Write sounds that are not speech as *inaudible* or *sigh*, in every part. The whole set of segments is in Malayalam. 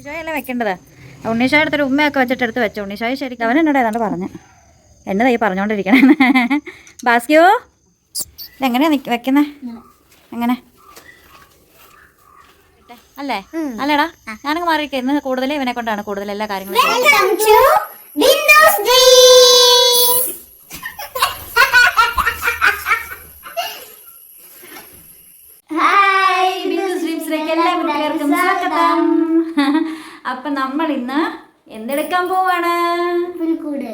ഉണ്ണിഷായല്ലേ വെക്കേണ്ടത്? ഉണ്ണിഷായ എടുത്തൊരു ഉമ്മയൊക്കെ വെച്ചിട്ട് എടുത്ത് വെച്ചോ. ഉണ്ണിഷായ ശരിക്കും അവൻ എന്നോട് ഏതാണ്ട് പറഞ്ഞു. എന്നെ തൈ പറഞ്ഞുകൊണ്ടിരിക്കണേ ബാസ്കിയോ *laughs* ഇതെങ്ങനെയാ നിക്ക് വെക്കുന്നേ? എങ്ങനെ? അല്ലേ? അല്ലേടാ ഞാനങ്ങ് മാറിയിരിക്കുക ഇന്ന് കൂടുതൽ ഇവനെ കൊണ്ടാണ് കൂടുതൽ എല്ലാ കാര്യങ്ങളും നമ്മൾ ഇന്ന് എന്തെടുക്കാൻ പോവാണ്? പുൽക്കൂട്.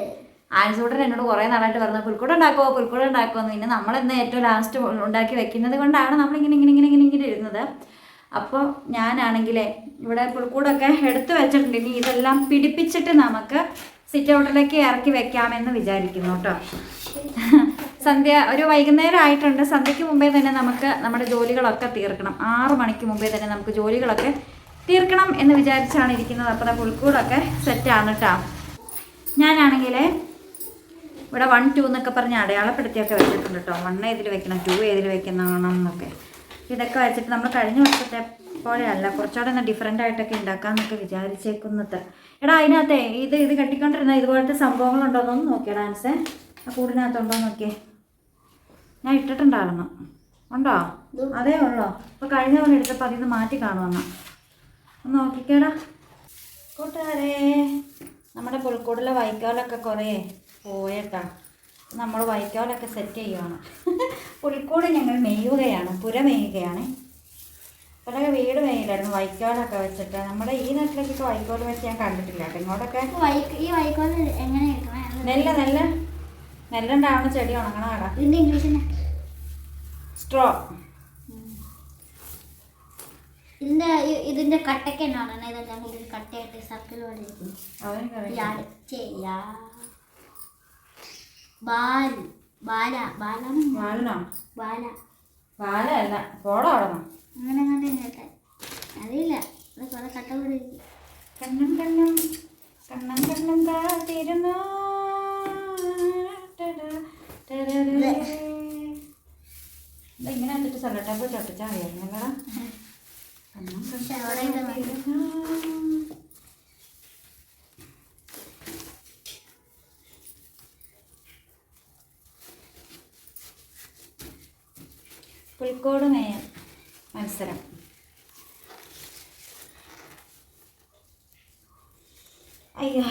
ആൻസൂട്ടൻ എന്നോട് കുറേ നാളായിട്ട് പറഞ്ഞു പുൽക്കൂട് ഉണ്ടാക്കുമോ പുൽക്കൂട് ഉണ്ടാക്കുമോ എന്ന്. പിന്നെ നമ്മളിന്ന് ഏറ്റവും ലാസ്റ്റ് ഉണ്ടാക്കി വെക്കുന്നത് കൊണ്ടാണ് നമ്മളിങ്ങനെ ഇങ്ങനെ ഇങ്ങനെ ഇങ്ങനെ ഇങ്ങനെ ഇരുന്നത്. അപ്പോൾ ഞാനാണെങ്കിലേ ഇവിടെ പുൽക്കൂടൊക്കെ എടുത്തു വെച്ചിട്ടുണ്ട്. ഇനി ഇതെല്ലാം പിടിപ്പിച്ചിട്ട് നമുക്ക് സിറ്റ് ഔട്ടിലേക്ക് ഇറക്കി വെക്കാമെന്ന് വിചാരിക്കുന്നു കേട്ടോ. സന്ധ്യ ഒരു വൈകുന്നേരം ആയിട്ടുണ്ട്. സന്ധ്യയ്ക്ക് മുമ്പേ തന്നെ നമുക്ക് നമ്മുടെ ജോലികളൊക്കെ തീർക്കണം. ആറ് മണിക്ക് മുമ്പേ തന്നെ നമുക്ക് ജോലികളൊക്കെ തീർക്കണം എന്ന് വിചാരിച്ചാണ് ഇരിക്കുന്നത്. അപ്പോൾ പുൽക്കൂടൊക്കെ സെറ്റാണ് കേട്ടോ ഞാനാണെങ്കിൽ ഇവിടെ വൺ ടു എന്നൊക്കെ പറഞ്ഞ് അടയാളപ്പെടുത്തിയൊക്കെ വെച്ചിട്ടുണ്ട് കേട്ടോ വൺ ഏതിൽ വെക്കണം ടു ഏതിൽ വെക്കണം എന്നൊക്കെ ഇതൊക്കെ വെച്ചിട്ട് നമ്മൾ കഴിഞ്ഞ വർഷത്തെ പോലെയല്ല കുറച്ചുകൂടെ ഒന്ന് ഡിഫറെന്റ് ആയിട്ടൊക്കെ ഉണ്ടാക്കാമെന്നൊക്കെ വിചാരിച്ചേക്കുന്നത് എടാ അതിനകത്തെ ഇത് ഇത് കെട്ടിക്കൊണ്ടിരുന്ന ഇതുപോലത്തെ സംഭവങ്ങളുണ്ടോ എന്നൊന്ന് നോക്കിയ ഡാൻസ്. ആ കൂടിനകത്തുണ്ടോ നോക്കിയേ. ഞാൻ ഇട്ടിട്ടുണ്ടായിരുന്നു. ഉണ്ടോ? അതേ ഉള്ളോ? അപ്പോൾ കഴിഞ്ഞ പോലെ എടുത്തപ്പോൾ അതിൽ നിന്ന് മാറ്റി കാണുമെന്നാ ഒന്ന് നോക്കിക്കേടാ. കൂട്ടുകാരെ നമ്മുടെ പുൽക്കൂടിലെ വൈക്കോലൊക്കെ കുറേ പോയേട്ടാ. നമ്മൾ വൈക്കോലൊക്കെ സെറ്റ് ചെയ്യുവാണ്. *laughs* പുൽക്കൂട് ഞങ്ങൾ മെയ്യുകയാണ് പുര മെയ്യുകയാണ് ഇവിടെ വീട് മെയ്യിലായിരുന്നു വൈക്കോലൊക്കെ വെച്ചിട്ട്. നമ്മുടെ ഈ നാട്ടിലേക്കൊക്കെ വൈക്കോൽ വെച്ച് ഞാൻ കണ്ടിട്ടില്ല. ഇങ്ങോട്ടൊക്കെ. ഈ വൈക്കോൽ എങ്ങനെ നെല്ല് നെല്ല്. നെല്ലുണ്ടാവുന്ന ചെടി ഉണങ്ങണം കേടാ. ഇതിന്റെ ഇംഗ്ലീഷ് സ്ട്രോ. ഇതിന്റെ ഇതിന്റെ കട്ടയ്ക്കാണ് എന്നാണ് ഇതെല്ലാം കൂടി ഒരു കട്ടയായിട്ട് സർക്കിൾ പോലെ ഇരിക്കും അവന് യാട് ചെയ്യാ ബാൽ ബാല ബാലാണ്? വാലിനോ ബാല. വാലല്ല പോടോ അവിടെ അങ്ങനെ അറിയില്ല. അത് കുറെ കട്ട ഇരിക്കും കണ്ണം കണ്ണം കണ്ണം കണ്ണം കാത്തിരുന്നു? ഇങ്ങനെ വെച്ചിട്ട് സൊല്ലട്ടപ്പോൾ ചൊട്ടിച്ചാൽ പുൽക്കോട് മേയർ മത്സരം. അയ്യോ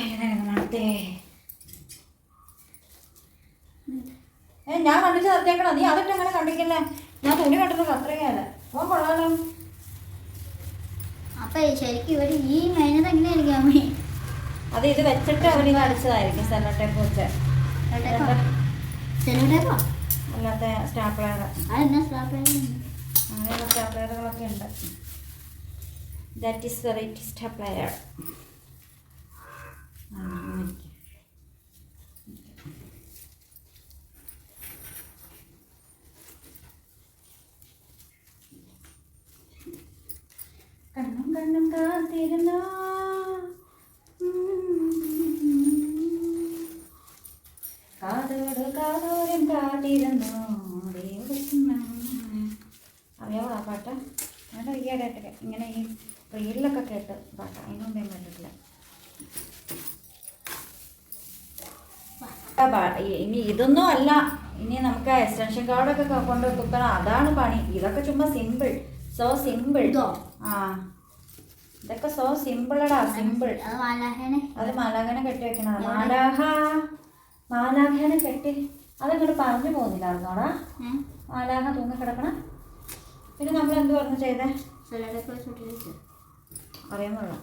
ഏ ഞാൻ കണ്ടിട്ട് നിർത്തിയേക്കണോ? നീ അതൊക്കെ അങ്ങനെ കണ്ടിക്കല്ലേ ഞാൻ തുണി കണ്ടിട്ട് അത്രയല്ല ഓൻ കൊള്ളാലോ. അപ്പൊ ശരിക്കും ഇവിടെ ഈ മേനത് എങ്ങനെയായിരിക്കും അമ്മേ? അത് ഇത് വെച്ചിട്ട് അവർ ഇത് അടിച്ചതായിരിക്കും സെല്ലോ ടേപ്പ് വെച്ച്. സെലോടേപ്പോ? അല്ലാത്ത സ്റ്റാപ്ലർ. അതെന്നാ സ്റ്റാപ്പ് അങ്ങനെയുള്ള സ്റ്റാപ്ലറുകളൊക്കെ ഉണ്ട്. ദാറ്റ് ഈസ് വെറൈറ്റി സ്റ്റാപ്ലർ കണ്ണും കണ്ണും കാത്തിരുന്നു കാതോട് കാതോരം കാത്തിരുന്നു? അറിയാവോ ആ പാട്ട്? ഞാൻ ഈയിടെയായിട്ട് ഇങ്ങനെ ഈ റീലിലൊക്കെ കേട്ട് പാട്ട്. അതിനൊന്നും ഞാൻ കണ്ടിട്ടില്ല ഇ- ഇനി ഇതൊന്നും അല്ല. ഇനി നമുക്ക് എക്സ്റ്റൻഷൻ കാർഡൊക്കെ കൊണ്ട് കുത്തണം അതാണ് പണി. ഇതൊക്കെ ചുമ്മാ സിമ്പിൾ സോ സിമ്പിൾ? ആ. ഇതൊക്കെ സോ സിമ്പിളടാ സിമ്പിൾ അത് മാലാഹേനെ കെട്ടി വെക്കണം മാലാഹ മാലാഖനെ കെട്ടി അതങ്ങോട്ട് പറഞ്ഞു പോകുന്നില്ലായിരുന്നോടാ മാലാഖ തൂങ്ങി കിടക്കണം പിന്നെ നമ്മൾ എന്ത് പറഞ്ഞു ചെയ്തേ? അറിയാമല്ലോ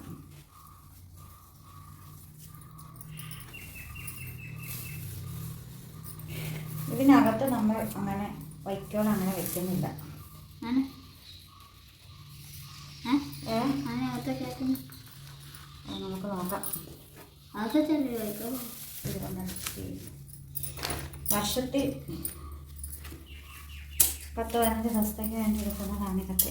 ഇതിനകത്ത് നമ്മൾ അങ്ങനെ വൈക്കോൾ അങ്ങനെ വെക്കുന്നില്ല. നമുക്ക് നോക്കാം. അതൊക്കെ ചെറിയ വൈക്കോൽ? ഇരുപത്തി വർഷത്തിൽ പത്ത് പതിനഞ്ച് ദിവസത്തേക്ക് വേണ്ടി എടുക്കുന്നതാണ് ഇതൊക്കെ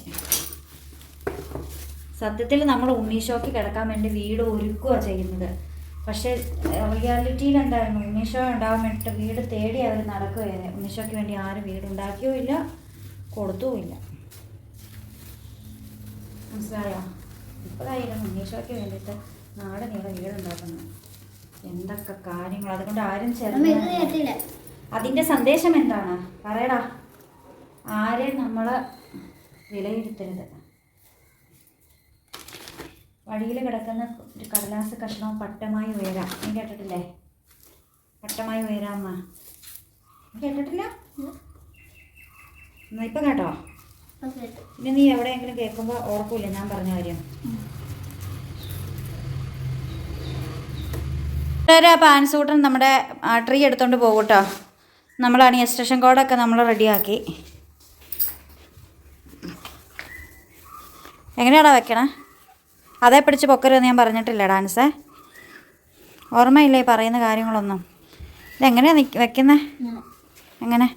സത്യത്തിൽ നമ്മൾ ഉണ്ണീഷോക്ക് കിടക്കാൻ വേണ്ടി വീട് ഒരുക്കുക ചെയ്യുന്നത്. പക്ഷേ റിയാലിറ്റിയിൽ എന്തായിരുന്നു? ഉണ്ണീഷോ ഉണ്ടാവാൻ വേണ്ടിയിട്ട് വീട് തേടി അവർ നടക്കുകയാണ് ഉണ്ണീഷോയ്ക്ക് വേണ്ടി ആരും വീട് ഉണ്ടാക്കിയോ ഇല്ല കൊടുത്തും ഇല്ല. മനസ്സിലായോ? ഇപ്പോഴായിരുന്നു ഉണ്ണീഷോയ്ക്ക് വേണ്ടിയിട്ട് നാടൻ ഇവിടെ വീടുണ്ടാക്കുന്നു എന്തൊക്കെ കാര്യങ്ങൾ അതുകൊണ്ട് ആരും ചേർന്നില്ല അതിന്റെ സന്ദേശം എന്താണ്? പറയടാ. ആരെ നമ്മൾ വിലയിരുത്തരുത്? വഴിയിൽ കിടക്കുന്ന ഒരു കടലാസ് കഷ്ണവും പട്ടമായി ഉയരാം. നീ കേട്ടിട്ടില്ലേ? പട്ടമായി ഉയരാമ്മ നീ കേട്ടിട്ടില്ല? എന്നാ ഇപ്പം കേട്ടോ? പിന്നെ ഇനി നീ എവിടെയെങ്കിലും കേൾക്കുമ്പോൾ ഓർക്കൂല ഞാൻ പറഞ്ഞ കാര്യം? പാൻസൂട്ടൻ നമ്മുടെ ട്രീ എടുത്തുകൊണ്ട് പോകും നമ്മളാണ് ഈ എക്സ്റ്റേഷൻ കോഡൊക്കെ നമ്മൾ റെഡിയാക്കി. എങ്ങനെയാടാ വെക്കണേ? അതേ പിടിച്ച് പൊക്കരുതെന്ന് ഞാൻ പറഞ്ഞിട്ടില്ല ഡാൻസേ? ഓർമ്മയില്ലേ പറയുന്ന കാര്യങ്ങളൊന്നും? ഇതെങ്ങനെയാണ് നിക്ക് വെക്കുന്നത് എങ്ങനെ?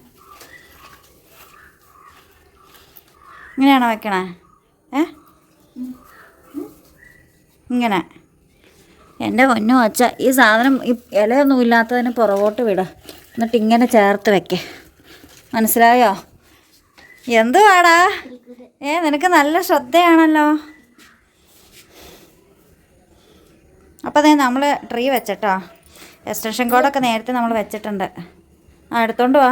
ഇങ്ങനെയാണോ വെക്കണേ? ഏ? ഇങ്ങനെ. എന്റെ പൊന്നു അച്ഛ ഈ സാധനം ഈ ഇലയൊന്നും ഇല്ലാത്തതിന് പുറകോട്ട് വിട. എന്നിട്ട് ഇങ്ങനെ ചേർത്ത് വെക്കേ. മനസ്സിലായോ? എന്തുവാടാ? ഏ നിനക്ക് നല്ല ശ്രദ്ധയാണല്ലോ. അപ്പോൾ അതേ നമ്മൾ ട്രീ വെച്ചിട്ടോ. എക്സ്റ്റൻഷൻ കോഡൊക്കെ നേരത്തെ നമ്മൾ വെച്ചിട്ടുണ്ട്. ആ എടുത്തോണ്ട് വാ.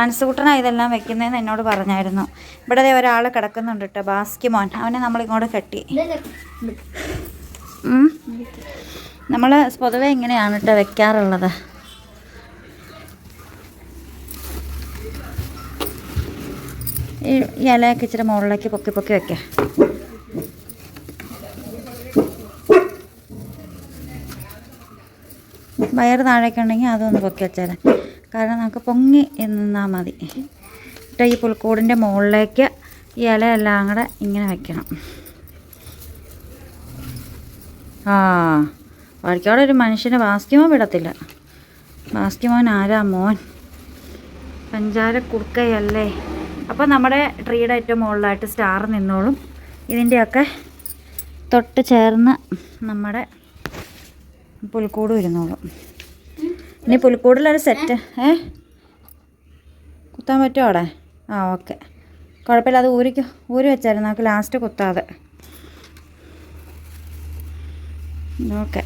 ആൻസൂട്ടനാ ഇതെല്ലാം വെക്കുന്നതെന്ന് എന്നോട് പറഞ്ഞായിരുന്നു. ഇവിടെ ഒരാൾ കിടക്കുന്നുണ്ട് കേട്ടോ ബാസ്കിമോൻ അവനെ നമ്മളിങ്ങോട്ട് കെട്ടി. നമ്മൾ പൊതുവെ ഇങ്ങനെയാണ് കേട്ടോ വെക്കാറുള്ളത്. ഈ ഇലയൊക്കെ ഇച്ചിരി മുകളിലേക്ക് പൊക്കി പൊക്കി വെക്കാം. വയറ് താഴേക്കുണ്ടെങ്കിൽ അതൊന്ന് പൊക്കി വെച്ചാൽ കാരണം നമുക്ക് പൊങ്ങി നിന്നാൽ മതി. എന്നിട്ട് ഈ പുൽക്കൂടിന്റെ മുകളിലേക്ക് ഈ ഇലയെല്ലാം കൂടെ ഇങ്ങനെ വെക്കണം. ആ വഴിക്കോടെ ഒരു മനുഷ്യന് ബാസ്കിമോൻ വിടത്തില്ല. ബാസ്കിമോൻ ആരാ മോൻ? പഞ്ചാര കുടുക്കയല്ലേ അപ്പോൾ നമ്മുടെ ട്രീയുടെ ഏറ്റവും മുകളിലായിട്ട് സ്റ്റാർ നിന്നോളും. ഇതിന്റെയൊക്കെ തൊട്ട് ചേർന്ന് നമ്മുടെ പുൽക്കൂട് ഇരുന്നോളും. ഇനി പുൽക്കൂടിലൊരു സെറ്റ് ഏ? കുത്താൻ പറ്റുമോ അവിടെ? ആ ഓക്കെ കുഴപ്പമില്ല അത് ഊരിക്കോ. ഊരി വെച്ചായിരുന്നു. നമുക്ക് ലാസ്റ്റ് കുത്താതെ. ഓക്കെ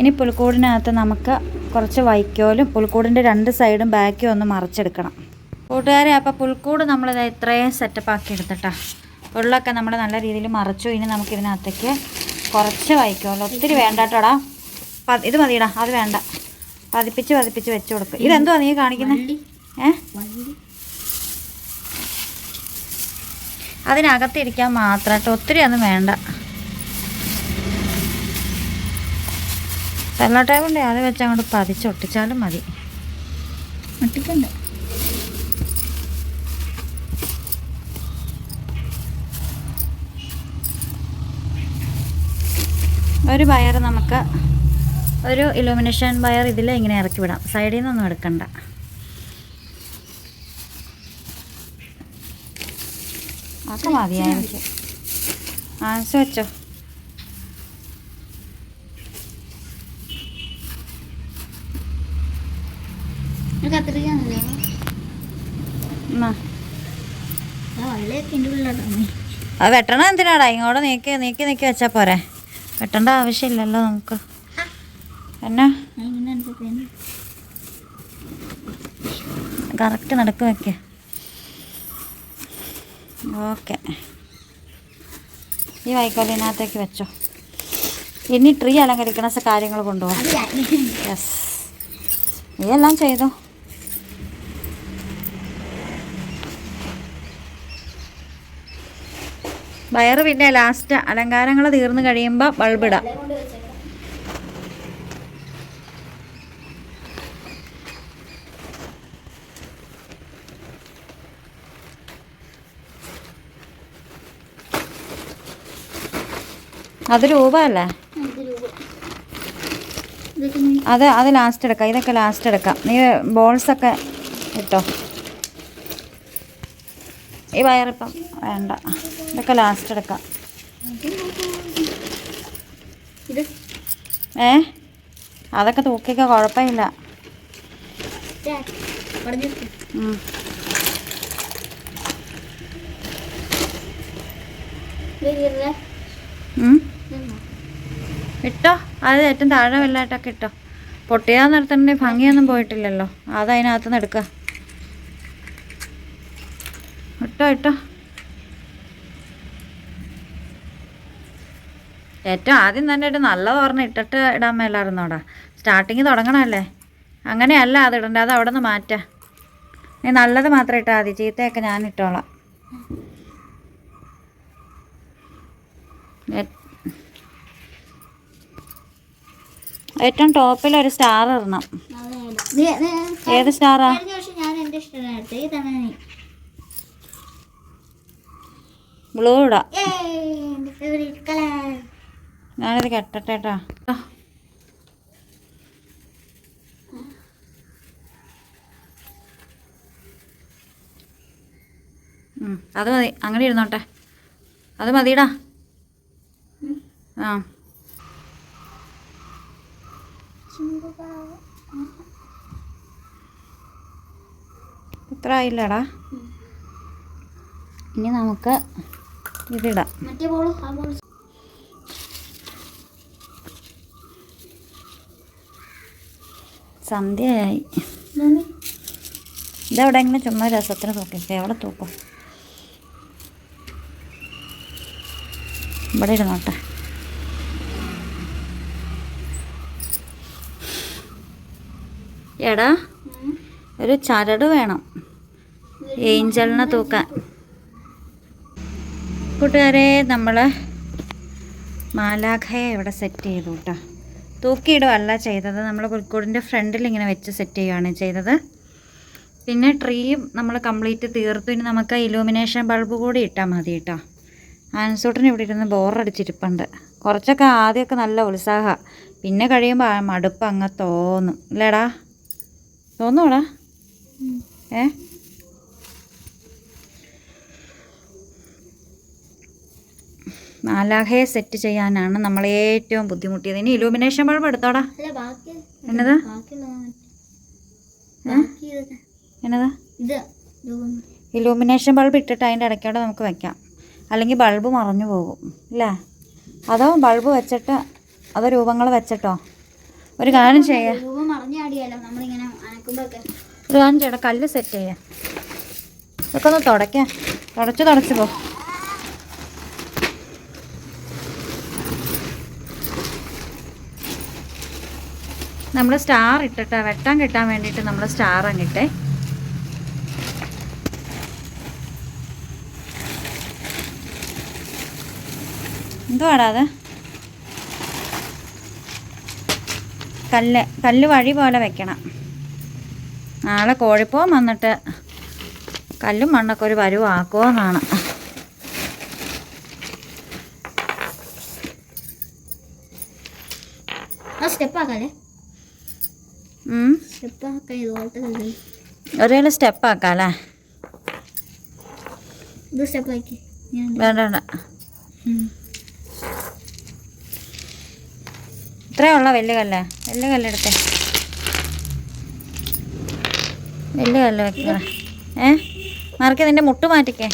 ഇനി പുൽക്കൂടിനകത്ത് നമുക്ക് കുറച്ച് വൈക്കോലും പുൽക്കൂടിന്റെ രണ്ട് സൈഡും ബാക്കും ഒന്ന് മറിച്ചെടുക്കണം. കൂട്ടുകാരെ അപ്പോൾ പുൽക്കൂട് നമ്മളിത് ഇത്രയും സെറ്റപ്പ് ആക്കി എടുത്തിട്ടാ. ഉള്ളൊക്കെ നമ്മൾ നല്ല രീതിയിൽ മറിച്ചു. ഇനി നമുക്ക് ഇതിനകത്തേക്ക് കുറച്ച് വൈക്കോലും. ഒത്തിരി വേണ്ട കേട്ടോടാ ഇത് മതിയടാ. അത് വേണ്ട. പതിപ്പിച്ച് പതിപ്പിച്ച് വെച്ച് കൊടുക്കുക ഇതെന്തുവാ നീ കാണിക്കുന്നത് ഏ? വണ്ടി അതിനകത്തിരിക്കാൻ മാത്രമായിട്ട് ഒത്തിരി ഒന്നും വേണ്ട. സെല്ലോട്ടേ കൊണ്ട് അത് വെച്ച് അങ്ങോട്ട് പതിച്ചൊട്ടിച്ചാലും മതി. ഒട്ടിക്കണ്ട. ഒരു വയർ നമുക്ക് ഒരു ഇലുമിനേഷൻ വയർ ഇതിൽ ഇങ്ങനെ ഇറക്കി വിടാം. സൈഡിൽ നിന്നൊന്നും എടുക്കണ്ട. അതൊക്കെ മതിയായിരിക്കും ആൻസ് വെച്ചോ. അത് വെട്ടണം എന്തിനാടാ? ഇങ്ങോട്ട് നീക്കി നീക്കി നീക്കി വെച്ചാൽ പോരെ? വെട്ടേണ്ട ആവശ്യമില്ലല്ലോ നമുക്ക്. എന്നാ? കറക്റ്റ് നടക്ക് വയ്ക്ക ഓക്കെ. ഈ വൈക്കോലിനകത്തേക്ക് വെച്ചോ. ഇനി ട്രീ അലങ്കരിക്കണ കാര്യങ്ങൾ കൊണ്ടുപോകാം. യെസ് നീ എല്ലാം ചെയ്തു? വയറ് പിന്നെ ലാസ്റ്റ് അലങ്കാരങ്ങൾ തീർന്നു കഴിയുമ്പോൾ ബൾബിടാം അത് രൂപ അല്ലേ? അത് അത് ലാസ്റ്റ് എടുക്കാം. ഇതൊക്കെ ലാസ്റ്റ് എടുക്കാം. നീ ബോൾസ് ഒക്കെ ഇട്ടോ. ഈ വയറിപ്പം വേണ്ട. ഇതൊക്കെ ലാസ്റ്റ് എടുക്കാം. ഏ? അതൊക്കെ തൂക്കിയൊക്കെ കുഴപ്പമില്ല. ഉം. ഇട്ടോ? അത് ഏറ്റവും താഴെ വെള്ളമായിട്ടൊക്കെ ഇട്ടോ. പൊട്ടിയാന്ന് നിർത്തണ്ടെങ്കിൽ ഭംഗിയൊന്നും പോയിട്ടില്ലല്ലോ. അത് അതിനകത്ത് നിന്ന് എടുക്കുക ഇട്ടോ ഇട്ടോ. ഏറ്റവും ആദ്യം തന്നെ ഇട്ട് നല്ലത് പറഞ്ഞ് ഇട്ടിട്ട് ഇടാൻ മേലായിരുന്നോടാ സ്റ്റാർട്ടിങ് തുടങ്ങണമല്ലേ? അങ്ങനെയല്ല അത് ഇടണ്ട അത് അവിടെ നിന്ന് മാറ്റാം. നീ നല്ലത് മാത്രം ഇട്ടാൽ മതി. ചീത്തയൊക്കെ ഞാൻ ഇട്ടോളാം ഏ- ഏറ്റവും ടോപ്പിൽ ഒരു സ്റ്റാർ ഇടണം. ഏത് സ്റ്റാറാ? ബ്ലൂ ഇടാം. ഞാനിത് കെട്ടട്ടെ കേട്ടാ അത് മതി. അങ്ങനെ ഇരുന്നോട്ടെ. അത് മതിടാ. ആ. ഇത്ര ആയില്ലടാ ഇനി നമുക്ക് ഇതിടാം. സന്ധ്യയായി. ബോൾ എങ്ങനെ ചുമ്മാ രസത്തിന് തൂക്കി എവിടെ തൂക്കും? ഇവിടെ ഇരുന്നോട്ടെ. എടാ ഒരു ചരട് വേണം. ഏഞ്ചലിനെ തൂക്കാൻ. കൂട്ടുകാരെ നമ്മൾ മാലാഖയെ ഇവിടെ സെറ്റ് ചെയ്തു കേട്ടോ തൂക്കിയിടുകയല്ല ചെയ്തത്. നമ്മൾ പുൽക്കൂടിന്റെ ഫ്രണ്ടിൽ ഇങ്ങനെ വെച്ച് സെറ്റ് ചെയ്യുകയാണ് ചെയ്തത്. പിന്നെ ട്രീയും നമ്മൾ കംപ്ലീറ്റ് തീർത്തു. ഇനി നമുക്ക് ഇലൂമിനേഷൻ ബൾബ് കൂടി ഇട്ടാൽ മതി കേട്ടോ ആൻസൂട്ടിന് ഇവിടെ ഇരുന്ന് ബോറടിച്ചിരിപ്പുണ്ട്. കുറച്ചൊക്കെ ആദ്യമൊക്കെ നല്ല ഉത്സാഹമാണ് പിന്നെ കഴിയുമ്പോൾ മടുപ്പ് അങ്ങ് തോന്നും. ഇല്ലേടാ? തോന്നൂടാ. ഏ? നാലാഹയെ സെറ്റ് ചെയ്യാനാണ് നമ്മൾ ഏറ്റവും ബുദ്ധിമുട്ടിയത്. ഇനി ഇലൂമിനേഷൻ ബൾബ് എടുത്തോടാ. എന്നതാ? എന്നതാ? ഇലൂമിനേഷൻ ബൾബ് ഇട്ടിട്ട് അതിന്റെ ഇടയ്ക്കോടെ നമുക്ക് വെക്കാം. അല്ലെങ്കിൽ ബൾബ് മറഞ്ഞു പോകും. അല്ലേ അതോ ബൾബ് വെച്ചിട്ട് അതോ രൂപങ്ങൾ വെച്ചിട്ടോ? ഒരു കാര്യം ചെയ്യാം. ചെയ്യണം കല്ല് സെറ്റ് ചെയ്യാം. ഇതൊക്കെ ഒന്ന് തുടയ്ക്കാം. തുടച്ച് തുടച്ച് പോ. നമ്മൾ സ്റ്റാർ ഇട്ടിട്ട് വെട്ടാൻ കിട്ടാൻ വേണ്ടിയിട്ട് നമ്മൾ സ്റ്റാർ അങ്ങിട്ടേ എന്തുവാടാ അത്? കല്ല് കല്ല് വഴി പോലെ വെക്കണം. നാളെ കോഴിപ്പോം വന്നിട്ട് കല്ലും മണ്ണൊക്കെ ഒരു ആക്കാല്ലേ ഇതുപോലത്തെ കല്ല്. ഒരേ സ്റ്റെപ്പ് ആക്കാം അല്ലേ സ്റ്റെപ്പ് ആക്കി ഞാൻ വേണ്ട വേണ്ട. ഇത്രയുള്ള ഇത്രയേ ഉള്ള വലിയ കല്ല്? വലിയ കല്ലെടുത്തേ. വലിയ കല്ല് വെക്കണം ഏ? മറക്കെ നിന്റെ മുട്ട് മാറ്റിക്കേ.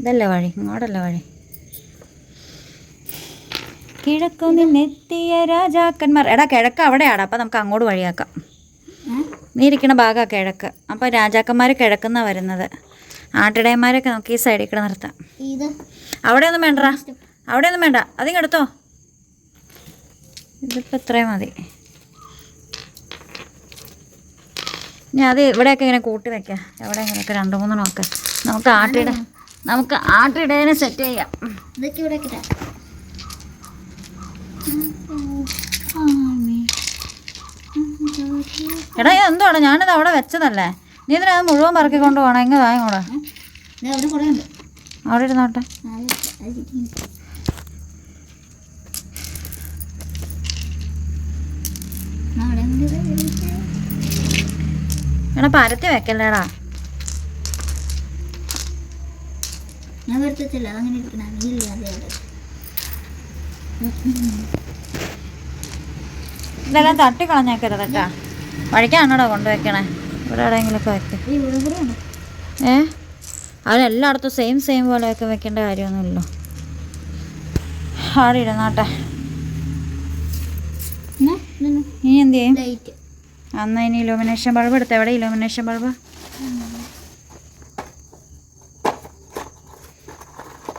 ഇതല്ലേ വഴി? ഇങ്ങോട്ടല്ല വഴി? കിഴക്കു നിന്നെത്തിയ രാജാക്കന്മാർ. എടാ കിഴക്ക് അവിടെയാടാ. അപ്പം നമുക്ക് അങ്ങോട്ട് വഴിയാക്കാം? നീ ഇരിക്കണ ഭാഗമാണ് കിഴക്ക്. അപ്പോൾ രാജാക്കന്മാർ കിഴക്കുന്നാണ് വരുന്നത്. ആട്ടിടയന്മാരൊക്കെ നമുക്ക് ഈ സൈഡിൽ കൂടെ നിർത്താം. അവിടെ ഒന്നും വേണ്ട അവിടെ ഒന്നും വേണ്ട. അതിങ്ങ് എടുത്തോ. ഇതിപ്പോൾ ഇത്രയും മതി. ഞാൻ അത് ഇവിടെയൊക്കെ ഇങ്ങനെ കൂട്ടി വെക്കാം. എവിടെ ഇങ്ങനെയൊക്കെ രണ്ട് മൂന്നെണ്ണമൊക്കെ നമുക്ക് ആട്ടിട നമുക്ക് ആട്ടിടേനെ സെറ്റ് ചെയ്യാം. ഇതൊക്കെ ഇവിടെ എടാ എന്തുവാണ്? ഞാനിത് അവിടെ വെച്ചതല്ലേ. നീ ഇതിനെ മുഴുവൻ പറക്കി കൊണ്ട് പോകണം എങ്ങനെ അവിടെ ഇരുന്നോട്ടെ ആ, അത് അത് കിട്ടി. ആ, അവിടെ ഉണ്ട് ഇത് ഇവിടെ. എടാ പരത്തി വെക്കല്ലേടാ. ഞാൻ വരുത്തത്തില്ല അതങ്ങനെ അതെ ഇതെല്ലാം തട്ടി കളഞ്ഞേക്കരുത് കേട്ടാ. വഴിക്കാണോടാ കൊണ്ടുവയ്ക്കണേ ഇവിടെ എവിടെയെങ്കിലുമൊക്കെ വെക്കാം. ഏ? അവരെല്ലായിടത്തും സെയിം സെയിം ഒക്കെ വെക്കേണ്ട കാര്യമൊന്നുമില്ലല്ലോ. ആടെ ഇരുന്നാട്ടെ. ഇനി എന്ത് ചെയ്യും? അന്ന് ഇനി ഇലുമിനേഷൻ ബൾബ് എടുത്ത. എവിടെ ഇലുമിനേഷൻ ബൾബ്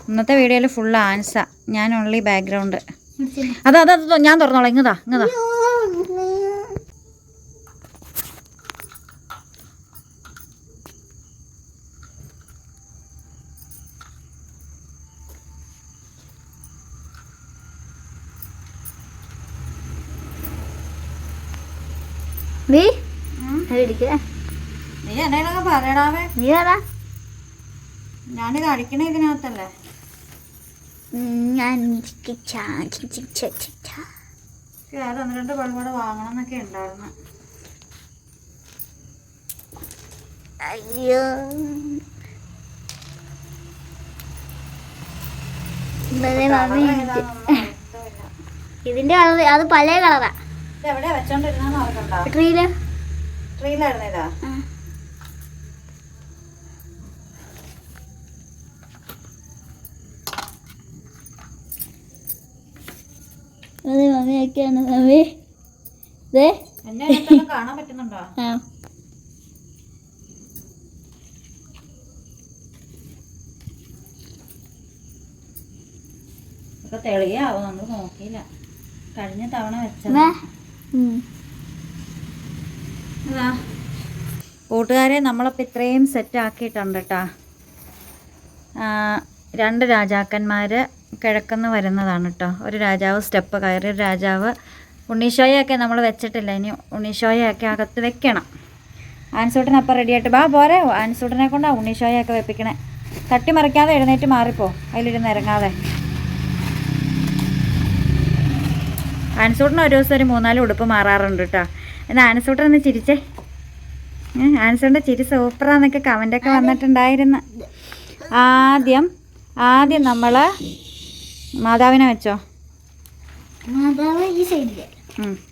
ഇന്നത്തെ വീഡിയോയിൽ ഫുൾ ആൻസാ ഞാൻ ഓൺലി ബാക്ക്ഗ്രൗണ്ട് അത് അത് ഞാൻ തുറന്നോളാം. ഇങ്ങതാ ഇങ്ങതാ നീ? നീ എന്തെങ്കിലുമൊക്കെ പറയടാവേ. നീ പറ. ഞാനിത് അടിക്കണ ഇതിനകത്തല്ലേ. ഞാൻ. അത് ഒന്ന് രണ്ട് കൂടെ വാങ്ങണം എന്നൊക്കെ ഉണ്ടായിരുന്നു. അയ്യോ. ഇതിന്റെ കളർ അത് പഴയ കളറാ. എവിടെയാ വെച്ചോണ്ടിരുന്നെന്ന് ഓർക്കണ്ടോ. ട്രീൽ ട്രീലായിരുന്നു ഇതാ അതെ മമ്മിയൊക്കെയാണ് മമ്മി. ഇതേ കാണാൻ പറ്റുന്നുണ്ടോ? ആ. ഇപ്പൊ തെളിയാവും? നമ്മൾ നോക്കിയില്ല. കഴിഞ്ഞ തവണ വെച്ചത്. ഉം. കൂട്ടുകാരെ നമ്മളപ്പോൾ ഇത്രയും സെറ്റ് ആക്കിയിട്ടുണ്ട് കേട്ടാ രണ്ട് രാജാക്കന്മാർ കിഴക്കുന്ന് വരുന്നതാണ് കേട്ടോ ഒരു രാജാവ് സ്റ്റെപ്പ് കയറി ഒരു രാജാവ് ഉണ്ണീശോയൊക്കെ നമ്മൾ വെച്ചിട്ടില്ല. ഇനി ഉണ്ണീശോയൊക്കെ അകത്ത് വെക്കണം. ആൻസൂട്ടനപ്പം റെഡിയായിട്ട് ബാ പോരെ. ആൻസൂട്ടനെ കൊണ്ടാണ് ഉണ്ണീശോയൊക്കെ വെപ്പിക്കണേ. തട്ടിമറിക്കാതെ എഴുന്നേറ്റ് മാറിപ്പോ. അതിലിരുന്ന് ഇറങ്ങാതെ. ആൻസൂട്ടന് ഒരു ദിവസം ഒരു മൂന്നാൽ ഉടുപ്പ് മാറാറുണ്ട് കേട്ടോ എന്നാൽ ആൻസൂട്ടൻ ഒന്ന് ചിരിച്ചേ ആൻസൂട്ടിന്റെ ചിരി സൂപ്പറാന്നൊക്കെ കമന്റൊക്കെ വന്നിട്ടുണ്ടായിരുന്നു. ആദ്യം ആദ്യം നമ്മൾ മാതാവിനെ വെച്ചോ. മാതാവ് ഈ സൈഡിൽ.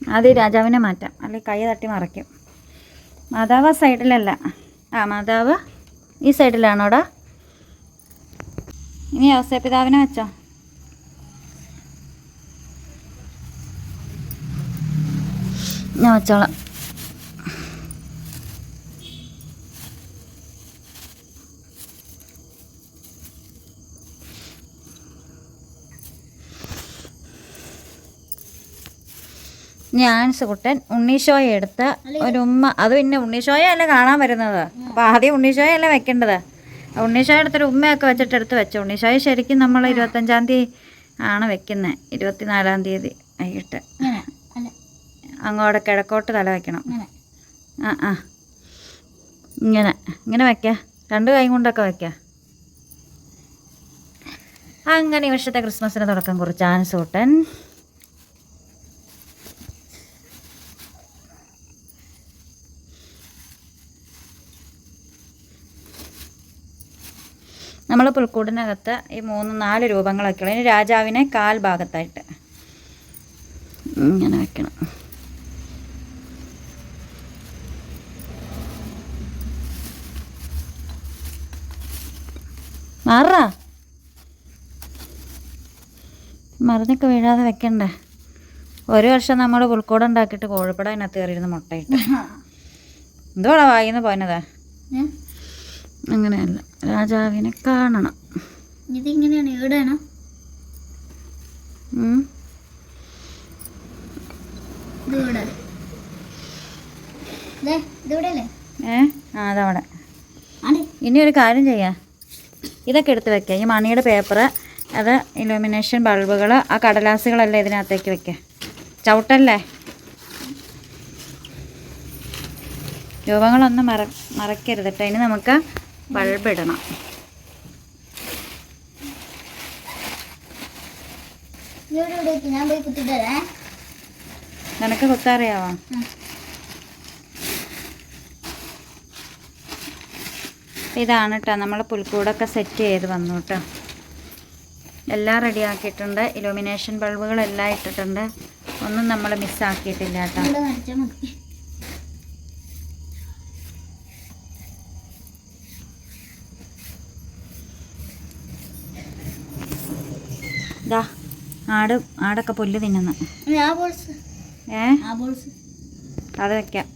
ആദ്യം രാജാവിനെ മാറ്റാം. അല്ലെങ്കിൽ കൈ തട്ടി മറയ്ക്കും. മാതാവ് ആ സൈഡിലല്ല. ആ മാതാവ് ഈ സൈഡിലാണോടാ? ഇനി ഔസേപിതാവിനെ വെച്ചോ. ഞാൻ വെച്ചോളാം. ഞാൻസ് കുട്ടൻ ഉണ്ണീഷോയെ എടുത്ത് ഒരു ഉമ്മ. അത് പിന്നെ ഉണ്ണീഷോയല്ലേ കാണാൻ വരുന്നത്? അപ്പോൾ ആദ്യം ഉണ്ണീഷോയല്ലേ വെക്കേണ്ടത്? ഉണ്ണീഷോയ എടുത്തൊരു ഉമ്മയൊക്കെ വെച്ചിട്ട് എടുത്ത് വെച്ചു. ഉണ്ണീഷോയ ശരിക്കും നമ്മൾ ഇരുപത്തഞ്ചാം തീയതി ആണ് വെക്കുന്നത് ഇരുപത്തിനാലാം തീയതി വൈകിട്ട്. അല്ല അങ്ങോട്ട് കിഴക്കോട്ട് തല വയ്ക്കണം ഇങ്ങനെ. ആ ആ. ഇങ്ങനെ. ഇങ്ങനെ വയ്ക്കാം രണ്ട് കൈ കൊണ്ടൊക്കെ വയ്ക്കാം അങ്ങനെ ഈ വർഷത്തെ ക്രിസ്മസിന് തുടക്കം കുറിച്ച് ആൻസൂട്ടൻ നമ്മൾ പുൽക്കൂടിനകത്ത് ഈ മൂന്ന് നാല് രൂപങ്ങളൊക്കെ ഉള്ളു ഇനി രാജാവിനെ കാൽ ഭാഗത്തായിട്ട് ഇങ്ങനെ വെക്കണം. മാറാ മറിഞ്ഞൊക്കെ വീഴാതെ വെക്കണ്ടേ? ഒരു വർഷം നമ്മൾ പുൽക്കോട് ഉണ്ടാക്കിയിട്ട് കോഴിപ്പട അതിനകത്ത് കയറിയിരുന്ന് മുട്ടയിട്ട്. എന്തുവാടാ വായിന്ന് പോനത്? അങ്ങനെയല്ല. രാജാവിനെ കാണണം. ഇതിങ്ങനെയാണ് അതവിടെ. ഇനി ഒരു കാര്യം ചെയ്യാം. ഇതൊക്കെ എടുത്ത് വെക്കാം ഈ മണിയുടെ പേപ്പർ അത് ഇലുമിനേഷൻ ബൾബുകൾ ആ കടലാസുകളെല്ലാം ഇതിനകത്തേക്ക് വെക്കുക. ചവിട്ടല്ലേ? രൂപങ്ങളൊന്നും മറ മറക്കരുത് കേട്ടോ. ഇനി നമുക്ക് ബൾബ് ഇടണം. നിനക്ക് കുത്തറിയാവോ? ഇതാണ് കേട്ടോ നമ്മൾ പുൽക്കൂടൊക്കെ സെറ്റ് ചെയ്ത് വന്നു കേട്ടോ എല്ലാം റെഡിയാക്കിയിട്ടുണ്ട് ഇലുമിനേഷൻ ബൾബുകളെല്ലാം ഇട്ടിട്ടുണ്ട്. ഒന്നും നമ്മൾ മിസ്സാക്കിയിട്ടില്ല കേട്ടോ ഇതാ ആട് ആടൊക്കെ പുല്ല് തിന്നുന്നു. ഏ? അത് വെക്കാം.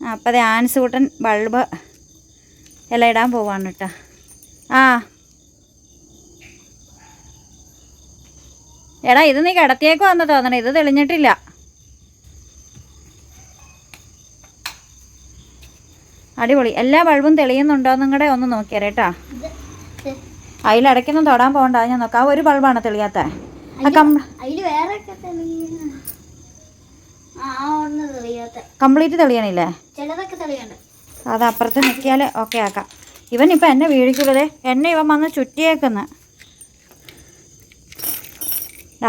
അപ്പം ആൻസ് കൂട്ടൻ ബൾബ് എല്ലാം ഇടാൻ പോവാണ് കേട്ടോ ആ. എടാ ഇത് നീ കിടത്തിയേക്ക് വന്ന് തോന്നണേ ഇത് തെളിഞ്ഞിട്ടില്ല. അടിപൊളി. എല്ലാ ബൾബും തെളിയുന്നുണ്ടോ നിങ്ങളുടെ ഒന്ന് നോക്കിയാ കേട്ടാ. അതിലിടയ്ക്കൊന്നും തൊടാൻ പോകണ്ട. ഞാൻ നോക്കാം. ആ ഒരു ബൾബാണ് തെളിയാത്ത. കംപ്ലീറ്റ് തെളിയണില്ലേ? ചിലതൊക്കെ തെളിയുണ്ട്. അത് അപ്പുറത്ത് നിൽക്കിയാൽ ഓക്കെ ആക്കാം. ഇവൻ ഇപ്പം എന്നെ വീഴിക്കുള്ളതേ എന്നെ ഇവൻ വന്ന് ചുറ്റിയേക്കുന്നു.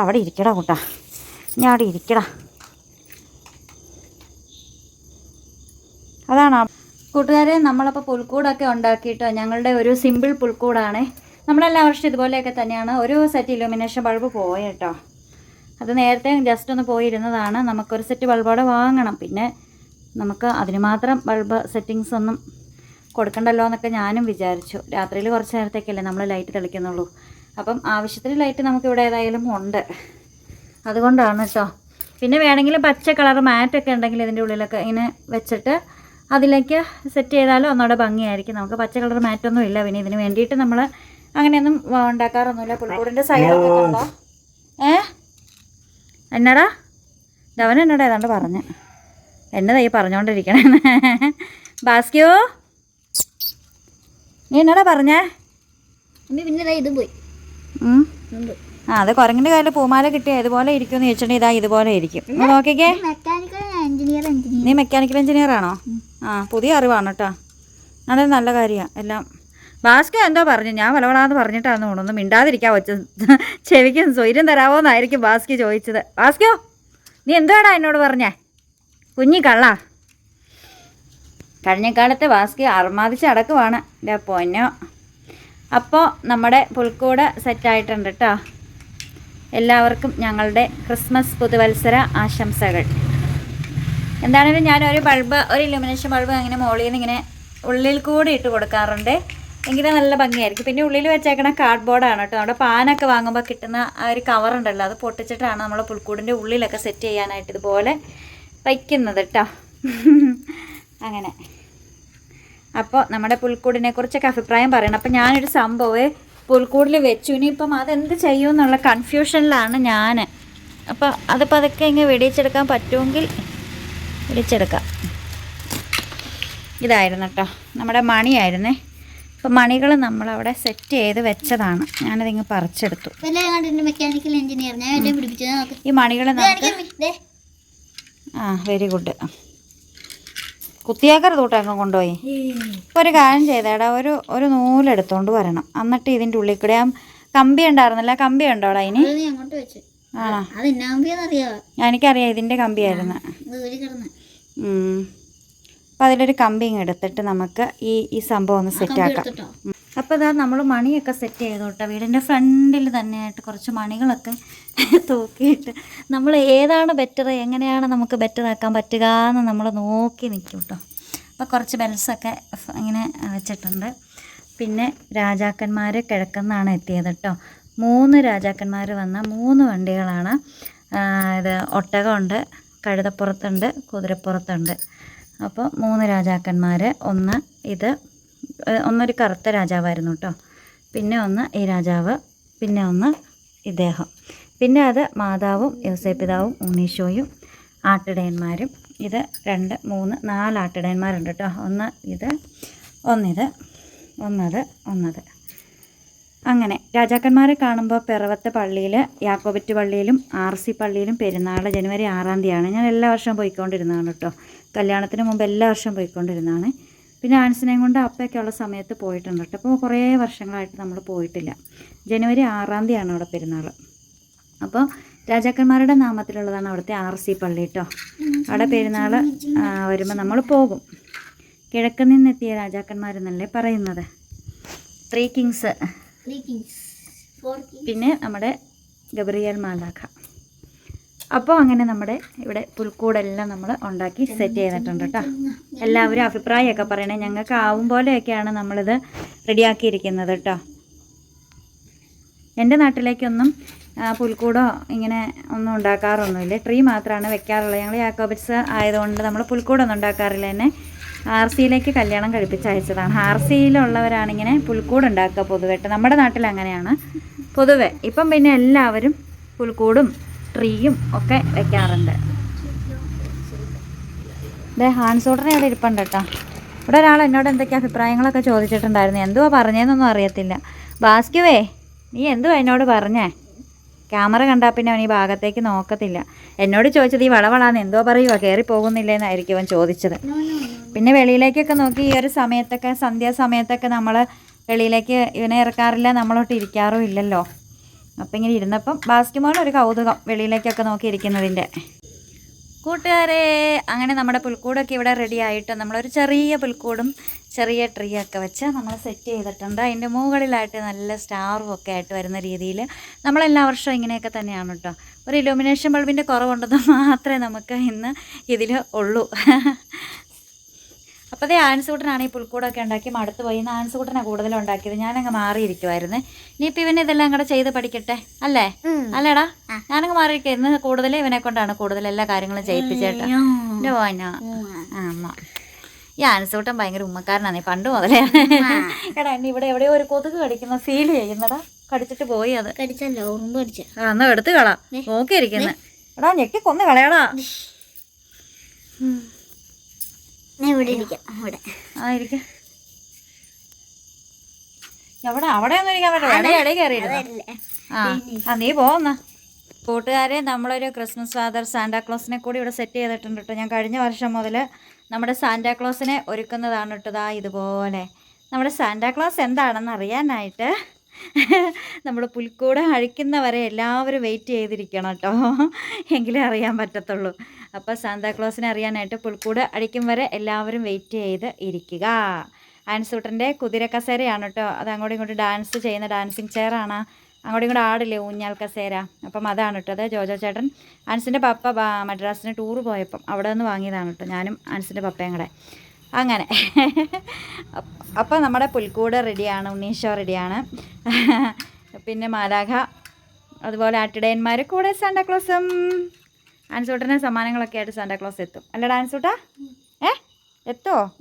അവിടെ ഇരിക്കടാ കൂട്ടാ. ഞാൻ അവിടെ ഇരിക്കടാ. അതാണോ? കൂട്ടുകാരെ നമ്മളപ്പോൾ പുൽക്കൂടൊക്കെ ഉണ്ടാക്കിയിട്ടോ ഞങ്ങളുടെ ഒരു സിമ്പിൾ പുൽക്കൂടാണ്. നമ്മളെല്ലാ വർഷം ഇതുപോലെയൊക്കെ തന്നെയാണ് ഒരു സെറ്റ് ഇലുമിനേഷൻ ബൾബ് പോയേട്ടോ. അത് നേരത്തെ ജസ്റ്റ് ഒന്ന് പോയിരുന്നതാണ്. നമുക്കൊരു സെറ്റ് ബൾബോടെ വാങ്ങണം. പിന്നെ നമുക്ക് അതിന് മാത്രം ബൾബ് സെറ്റിങ്സ് ഒന്നും കൊടുക്കണ്ടല്ലോ എന്നൊക്കെ ഞാനും വിചാരിച്ചു. രാത്രിയിൽ കുറച്ച് നേരത്തേക്കല്ലേ നമ്മൾ ലൈറ്റ് തെളിക്കുന്നുള്ളൂ. അപ്പം ആവശ്യത്തിന് ലൈറ്റ് നമുക്കിവിടെ ഏതായാലും ഉണ്ട്. അതുകൊണ്ടാണ് കേട്ടോ പിന്നെ വേണമെങ്കിൽ പച്ച കളർ മാറ്റൊക്കെ ഉണ്ടെങ്കിൽ ഇതിന്റെ ഉള്ളിലൊക്കെ ഇങ്ങനെ വെച്ചിട്ട് അതിലേക്ക് സെറ്റ് ചെയ്താലും ഒന്നുകൂടെ ഭംഗിയായിരിക്കും. നമുക്ക് പച്ച കളർ മാറ്റൊന്നും ഇല്ല. പിന്നെ ഇതിന് വേണ്ടിയിട്ട് നമ്മൾ അങ്ങനെയൊന്നും ഉണ്ടാക്കാറൊന്നുമില്ല. പുൽക്കൂടിന്റെ സൈഡൊക്കെ കണ്ടോ ഏ? എന്നടാ? ധവൻ എന്നടാ ഏതാണ്ട് പറഞ്ഞ്. എന്നതാ ഈ പറഞ്ഞുകൊണ്ടിരിക്കണേ ബാസ്ക്യോ? നീ എന്നടാ പറഞ്ഞേ? പിന്നെ ഇത് പോയി. ആ അത് കുരങ്ങിന്റെ കയ്യിൽ പൂമാല കിട്ടിയ ഇതുപോലെ ഇരിക്കും ചോദിച്ചിട്ടുണ്ടെങ്കിൽ ഇതാ ഇതുപോലെ ഇരിക്കും. നോക്കിക്കേ. നീ മെക്കാനിക്കൽ എഞ്ചിനീയർ ആണോ? ആ പുതിയ അറിവാണ് കേട്ടോ അത് നല്ല കാര്യമാണ് എല്ലാം. ഭാസ്കർ എന്തോ പറഞ്ഞു ഞാൻ വലവളാന്ന് പറഞ്ഞിട്ടാന്ന് തോന്നുന്നു. മിണ്ടാതിരിക്കാൻ വെച്ച ചെവിക്ക് സ്വൈര്യം തരാമോ എന്നായിരിക്കും ഭാസ്കി ചോദിച്ചത്. ഭാസ്കോ നീ എന്തോടാ എന്നോട് പറഞ്ഞേ? കുഞ്ഞി കള്ള കഴിഞ്ഞ കാലത്തെ വാസ്കി അർമാദിച്ച് അടക്കുവാണ് എന്റെ പൊന്നോ. അപ്പോൾ നമ്മുടെ പുൽക്കൂട് സെറ്റായിട്ടുണ്ട് കേട്ടോ എല്ലാവർക്കും ഞങ്ങളുടെ ക്രിസ്മസ് പുതുവത്സര ആശംസകൾ. എന്താണെങ്കിലും ഞാനൊരു ബൾബ് ഒരു ഇലുമിനേഷൻ ബൾബ് അങ്ങനെ മുകളിൽ നിന്ന് ഇങ്ങനെ ഉള്ളിൽ കൂടി ഇട്ട് കൊടുക്കാറുണ്ട്. എങ്കിലും നല്ല ഭംഗിയായിരിക്കും. പിന്നെ ഉള്ളിൽ വെച്ചേക്കണ കാർഡ് ബോർഡാണ് കേട്ടോ നമ്മുടെ പാനൊക്കെ വാങ്ങുമ്പോൾ കിട്ടുന്ന ആ ഒരു കവറുണ്ടല്ലോ അത് പൊട്ടിച്ചിട്ടാണ് നമ്മൾ പുൽക്കൂടിന്റെ ഉള്ളിലൊക്കെ സെറ്റ് ചെയ്യാനായിട്ട് ഇതുപോലെ വയ്ക്കുന്നത് കേട്ടോ അങ്ങനെ. അപ്പോൾ നമ്മുടെ പുൽക്കൂടിനെ കുറിച്ചൊക്കെ അഭിപ്രായം പറയണം. അപ്പോൾ ഞാനൊരു സംഭവമേ പുൽക്കൂടിൽ വെച്ചു. ഇനി ഇനിയിപ്പം അതെന്ത് ചെയ്യും എന്നുള്ള കൺഫ്യൂഷനിലാണ് ഞാൻ അപ്പോൾ അതിപ്പോൾ അതൊക്കെ ഇങ്ങനെ വെടിയിച്ചെടുക്കാൻ പറ്റുമെങ്കിൽ വെടിച്ചെടുക്കാം ഇതായിരുന്നു കേട്ടോ നമ്മുടെ മണിയായിരുന്നേ. അപ്പോൾ മണികൾ നമ്മളവിടെ സെറ്റ് ചെയ്ത് വെച്ചതാണ്. ഞാനതിങ്ങ് പറിച്ചെടുത്തു. മെക്കാനിക്കൽ എഞ്ചിനീയർ ഞാൻ ഈ മണികൾ നമുക്ക്. ആ വെരി ഗുഡ് കുത്തിയാക്കരുത് കൂട്ടോ അങ്ങ് കൊണ്ടുപോയി. ഇപ്പോൾ ഒരു കാര്യം ചെയ്തേടാ ഒരു ഒരു നൂലെടുത്തോണ്ട് വരണം. എന്നിട്ട് ഇതിന്റെ ഉള്ളിൽ കൂടെ ആ കമ്പി ഉണ്ടായിരുന്നല്ല കമ്പി ഉണ്ടോ അവിടെ അത് നീ അങ്ങോട്ട് വെച്ച്. ആണോ? എനിക്കറിയാം ഇതിന്റെ കമ്പിയായിരുന്നു. അപ്പം അതിലൊരു കമ്പി ഇങ്ങ് എടുത്തിട്ട് നമുക്ക് ഈ ഈ സംഭവം ഒന്ന് സെറ്റ് ആക്കാം. എടുത്തിട്ടോ? അപ്പോൾ ഇതാ നമ്മൾ മണിയൊക്കെ സെറ്റ് ചെയ്തു കേട്ടോ വീടിന്റെ ഫ്രണ്ടിൽ തന്നെയായിട്ട് കുറച്ച് മണികളൊക്കെ *laughs* തൂക്കിയിട്ട് നമ്മൾ ഏതാണ് ബെറ്റർ എങ്ങനെയാണ് നമുക്ക് ബെറ്റർ ആക്കാൻ പറ്റുക എന്ന് നമ്മൾ നോക്കി നിൽക്കും കേട്ടോ അപ്പോൾ കുറച്ച് ബെൽസൊക്കെ ഇങ്ങനെ വെച്ചിട്ടുണ്ട്. പിന്നെ രാജാക്കന്മാർ കിഴക്കുന്നാണ് എത്തിയത് കേട്ടോ മൂന്ന് രാജാക്കന്മാർ വന്ന മൂന്ന് വണ്ടികളാണ്. ഇത് ഒട്ടകമുണ്ട് കഴുതപ്പുറത്തുണ്ട് കുതിരപ്പുറത്തുണ്ട്. അപ്പോൾ മൂന്ന് രാജാക്കന്മാർ ഒന്ന് ഇത് ഒന്നൊരു കറുത്ത രാജാവായിരുന്നു കേട്ടോ പിന്നെ ഒന്ന് ഈ രാജാവ് പിന്നെ ഒന്ന് ഇദ്ദേഹം. പിന്നെ അത് മാതാവും യോസേപിതാവും ഉണ്ണീശോയും ആട്ടിടയന്മാരും. ഇത് രണ്ട് മൂന്ന് നാല് ആട്ടിടയന്മാരുണ്ട് കേട്ടോ ഒന്ന് ഇത് ഒന്നിത് ഒന്നത് ഒന്നത്. അങ്ങനെ രാജാക്കന്മാരെ കാണുമ്പോൾ പിറവത്തെ പള്ളിയിൽ യാക്കോബറ്റ് പള്ളിയിലും ആർ സി പള്ളിയിലും പെരുന്നാൾ ജനുവരി ആറാം തീയതിയാണ്. ഞാൻ എല്ലാ വർഷവും പോയിക്കൊണ്ടിരുന്നതാണ് കേട്ടോ കല്യാണത്തിന് മുമ്പ് എല്ലാ വർഷവും പോയിക്കൊണ്ടിരുന്നതാണ്. പിന്നെ ആൻസിനെയും കൊണ്ട് അപ്പയൊക്കെ ഉള്ള സമയത്ത് പോയിട്ടുണ്ട് കേട്ടോ. അപ്പോൾ കുറേ വർഷങ്ങളായിട്ട് നമ്മൾ പോയിട്ടില്ല. ജനുവരി ആറാം തീയതിയാണ് അവിടെ പെരുന്നാൾ. അപ്പോൾ രാജാക്കന്മാരുടെ നാമത്തിലുള്ളതാണ് അവിടുത്തെ ആർ സി പള്ളി കേട്ടോ. അവിടെ പെരുന്നാൾ വരുമ്പോൾ നമ്മൾ പോകും. കിഴക്ക് നിന്നെത്തിയ രാജാക്കന്മാരെന്നല്ലേ പറയുന്നത്? ത്രീ കിങ്സ് പിന്നെ നമ്മുടെ ഗബ്രിയൽ മാലാഖ. അപ്പോൾ അങ്ങനെ നമ്മുടെ ഇവിടെ പുൽക്കൂടെല്ലാം നമ്മൾ ഉണ്ടാക്കി സെറ്റ് ചെയ്തിട്ടുണ്ട് കേട്ടോ എല്ലാവരും അഭിപ്രായമൊക്കെ പറയണേ. ഞങ്ങൾക്ക് ആവും പോലെയൊക്കെയാണ് നമ്മളിത് റെഡിയാക്കിയിരിക്കുന്നത് കേട്ടോ എന്റെ നാട്ടിലേക്കൊന്നും പുൽക്കൂടോ ഇങ്ങനെ ഒന്നും ഉണ്ടാക്കാറൊന്നുമില്ല. ട്രീ മാത്രമാണ് വെക്കാറുള്ളത്. ഞങ്ങൾ യാക്കോബിറ്റ്സ് ആയതുകൊണ്ട് നമ്മൾ പുൽക്കൂടൊന്നും ഉണ്ടാക്കാറില്ല. എന്നെ ആർ സിയിലേക്ക് കല്യാണം കഴിപ്പിച്ച് അയച്ചതാണ്. ആർ സിയിലുള്ളവരാണിങ്ങനെ പുൽക്കൂട് ഉണ്ടാക്കുക പൊതുവെ നമ്മുടെ നാട്ടിൽ അങ്ങനെയാണ് പൊതുവെ. ഇപ്പം പിന്നെ എല്ലാവരും പുൽക്കൂടും ട്രീയും ഒക്കെ വെക്കാറുണ്ട്. ഇതേ ഹാൻഡ് സോഡറിന് ഇവിടെ ഇരിപ്പുണ്ട് കേട്ടോ. ഇവിടെ ഒരാൾ എന്നോട് എന്തൊക്കെ അഭിപ്രായങ്ങളൊക്കെ ചോദിച്ചിട്ടുണ്ടായിരുന്നു. എന്തുവാ പറഞ്ഞതെന്നൊന്നും അറിയത്തില്ല. ബാസ്കുവേ നീ എന്തുവാ എന്നോട് പറഞ്ഞേ? ക്യാമറ കണ്ടാൽ പിന്നെ അവൻ ഈ ഭാഗത്തേക്ക് നോക്കത്തില്ല. എന്നോട് ചോദിച്ചത് ഈ വളവളാന്ന് എന്തോ പറയുക കയറി പോകുന്നില്ലേന്നായിരിക്കും അവൻ ചോദിച്ചത്. പിന്നെ വെളിയിലേക്കൊക്കെ നോക്കി ഈ ഒരു സമയത്തൊക്കെ സന്ധ്യാസമയത്തൊക്കെ നമ്മൾ വെളിയിലേക്ക് ഇവനെ ഇറക്കാറില്ല നമ്മളോട്ട് ഇരിക്കാറും ഇല്ലല്ലോ അപ്പം ഇങ്ങനെ ഇരുന്നപ്പം ബാസ്കുമോൾ ഒരു കൗതുകം വെളിയിലേക്കൊക്കെ നോക്കി ഇരിക്കുന്നതിന്റെ. കൂട്ടുകാരെ അങ്ങനെ നമ്മുടെ പുൽക്കൂടൊക്കെ ഇവിടെ റെഡി ആയിട്ട് നമ്മളൊരു ചെറിയ പുൽക്കൂടും ചെറിയ ട്രീ ഒക്കെ വെച്ച് നമ്മൾ സെറ്റ് ചെയ്തിട്ടുണ്ട്. അതിന്റെ മുകളിലായിട്ട് നല്ല സ്റ്റാറും ഒക്കെ ആയിട്ട് വരുന്ന രീതിയിൽ നമ്മളെല്ലാ വർഷവും ഇങ്ങനെയൊക്കെ തന്നെയാണ് കേട്ടോ. ഒരു ഇലുമിനേഷൻ ബൾബിന്റെ കുറവുണ്ടെന്ന് മാത്രമേ നമുക്ക് ഇന്ന് ഇതിൽ ഉള്ളൂ. അപ്പോൾ അതേ ആൻസൂട്ടനാണ് ഈ പുൽക്കൂടൊക്കെ ഉണ്ടാക്കി മടുത്ത് പോയി. ഇന്ന് ആൻസൂട്ടനെ കൂടുതലും ഉണ്ടാക്കിയത് ഞാനങ്ങ് മാറിയിരിക്കുമായിരുന്നു ഇനിയിപ്പോൾ ഇവനെ ഇതെല്ലാം കൂടെ ചെയ്ത് പഠിക്കട്ടെ അല്ലേ? അല്ലേടാ? ഞാനങ്ങ് മാറിയിരിക്കുക ഇന്ന് കൂടുതൽ ഇവനെ കൊണ്ടാണ് കൂടുതൽ എല്ലാ കാര്യങ്ങളും ചെയ്യിപ്പിച്ചേട്ടാ അമ്മ ഈ ആൻസൂട്ടൻ ഭയങ്കര ഉമ്മക്കാരനാണ്. പണ്ട് മുതലേ. എടാ എന്നെ ഇവിടെ എവിടെയോ ഒരു കൊതുക് കടിക്കുന്ന ഫീൽ ചെയ്യുന്നടാ. കടിച്ചിട്ട് പോയി അത്. കടിച്ചല്ലോ ഉറുമ്പ് കടിച്ച. ആ എന്നാ എടുത്ത് കളാ. നോക്കിയിരിക്കുന്നു. എടാ ഞെക്കി കൊന്ന് കളയടാ ഇവിടെ ഇരിക്കാം. അവിടെ ആ ഇരിക്ക എവിടെ? അവിടെ ഒന്നും ഇരിക്കാൻ പറ്റില്ല. ഇടയിൽ ഇടയിൽ കയറിയിരുന്നു? ആ ആ നീ പോന്നാ കൂട്ടുകാരെ നമ്മളൊരു ക്രിസ്മസ് ഫാദർ സാന്റാക്ലോസിനെ കൂടി ഇവിടെ സെറ്റ് ചെയ്തിട്ടുണ്ട് കേട്ടോ. ഞാൻ കഴിഞ്ഞ വർഷം മുതൽ നമ്മുടെ സാന്റാക്ലോസിനെ ഒരുക്കുന്നതാണ് കേട്ടോ. ഇതുപോലെ. നമ്മുടെ സാന്റാക്ലോസ് എന്താണെന്ന് അറിയാനായിട്ട് നമ്മൾ പുൽക്കൂട് അഴിക്കുന്നവരെ എല്ലാവരും വെയിറ്റ് ചെയ്തിരിക്കണം കേട്ടോ. എങ്കിലേ അറിയാൻ പറ്റത്തുള്ളൂ. അപ്പോൾ സാന്താക്ലോസിനെ അറിയാനായിട്ട് പുൽക്കൂട് അഴിക്കും വരെ എല്ലാവരും വെയിറ്റ് ചെയ്ത് ഇരിക്കുക. ആൻസൂട്ടന്റെ കുതിര കസേരയാണ് കേട്ടോ. അത് അങ്ങോട്ടും ഇങ്ങോട്ടും ഡാൻസ് ചെയ്യുന്ന ഡാൻസിങ് ചെയറാണ് അങ്ങോട്ടും ഇങ്ങോട്ടും ആടില്ലേ ഊഞ്ഞാൽ കസേര. അപ്പം അതാണ് കേട്ടോ. അത് ജോജോ ചേട്ടൻ ആൻസിന്റെ പപ്പ മദ്രാസിന് ടൂർ പോയപ്പം അവിടെ നിന്ന് വാങ്ങിയതാണ് കേട്ടോ. ഞാനും ആൻസിന്റെ പപ്പയും കൂടെ. അങ്ങനെ. അപ്പോൾ നമ്മുടെ പുൽക്കൂട് റെഡിയാണ് ഉണ്ണീഷോ റെഡിയാണ്. പിന്നെ മാലാഖ അതുപോലെ ആട്ടിടയന്മാർ കൂടെ സാന്റാക്ലോസും ആൻസൂട്ടന് സമ്മാനങ്ങളൊക്കെ ആയിട്ട് സാന്റാക്ലോസ് എത്തും. അല്ലടാ ആൻസൂട്ടാ? ഏ? എത്തോ?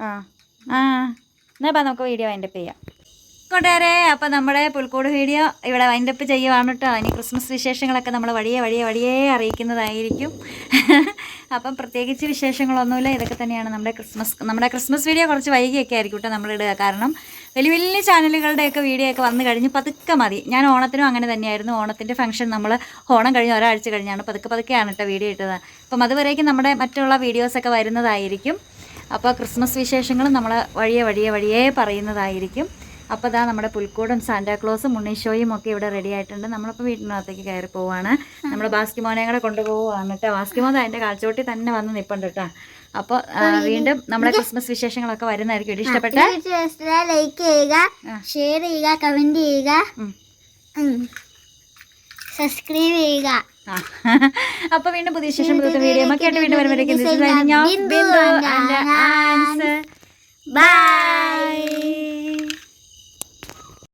ആ. ആ. എന്നാൽ ഇപ്പം നമുക്ക് വീഡിയോ അതിന്റെ ചെയ്യാം. കൂട്ടുകാരെ അപ്പോൾ നമ്മുടെ പുൽക്കൂട് വീഡിയോ ഇവിടെ വൈൻഡപ്പ് ചെയ്യുവാണ് കേട്ടോ ഇനി ക്രിസ്മസ് വിശേഷങ്ങളൊക്കെ നമ്മൾ വഴിയെ വഴിയെ വഴിയെ അറിയിക്കുന്നതായിരിക്കും. *laughs* അപ്പം പ്രത്യേകിച്ച് വിശേഷങ്ങളൊന്നുമില്ല. ഇതൊക്കെ തന്നെയാണ് നമ്മുടെ ക്രിസ്മസ് നമ്മുടെ ക്രിസ്മസ് വീഡിയോ കുറച്ച് വൈകിയൊക്കെ ആയിരിക്കും കേട്ടോ നമ്മളിടുക. കാരണം വലിയ വലിയ ചാനലുകളുടെയൊക്കെ വീഡിയോ ഒക്കെ വന്നു കഴിഞ്ഞ് പതുക്കെ മതി. ഞാൻ ഓണത്തിനും അങ്ങനെ തന്നെയായിരുന്നു. ഓണത്തിന്റെ ഫംഗ്ഷൻ നമ്മൾ ഓണം കഴിഞ്ഞ് ഒരാഴ്ച കഴിഞ്ഞാണ് പതുക്കെ പതുക്കെയാണ് കേട്ടോ വീഡിയോ ഇട്ടത്. അപ്പം അതുവരേക്കും നമ്മുടെ മറ്റുള്ള വീഡിയോസൊക്കെ വരുന്നതായിരിക്കും. അപ്പോൾ ക്രിസ്മസ് വിശേഷങ്ങളും നമ്മൾ വഴിയെ വഴിയെ വഴിയേ പറയുന്നതായിരിക്കും. അപ്പോൾ ഇതാ നമ്മുടെ പുൽക്കൂടും സാന്റാക്ലോസും ഉണ്ണീഷോയും ഒക്കെ ഇവിടെ റെഡി ആയിട്ടുണ്ട്. നമ്മളിപ്പോൾ വീട്ടിനകത്തേക്ക് കയറി പോവാണ്. നമ്മൾ ബാസ്കിമോനെ കൂടെ കൊണ്ടുപോവുകയാണ് കേട്ടോ ബാസ്കിമോ അതിന്റെ കാഴ്ചവട്ടി തന്നെ വന്ന് നിൽപ്പുണ്ട് കേട്ടോ അപ്പോൾ വീണ്ടും നമ്മുടെ ക്രിസ്മസ് വിശേഷങ്ങളൊക്കെ വരുന്നതായിരിക്കും. ഇഷ്ടപ്പെട്ട? ലൈക്ക് ചെയ്യുക ഷെയർ ചെയ്യുക കമന്റ് ചെയ്യുക. സബ്സ്ക്രൈബ് ചെയ്യുക. അപ്പൊ വീണ്ടും പുതിയ ശേഷം പുതിയ വീഡിയോ ഒക്കെ ആയിട്ട് വീണ്ടും വരുമ്പോഴേക്കും. ബൈ.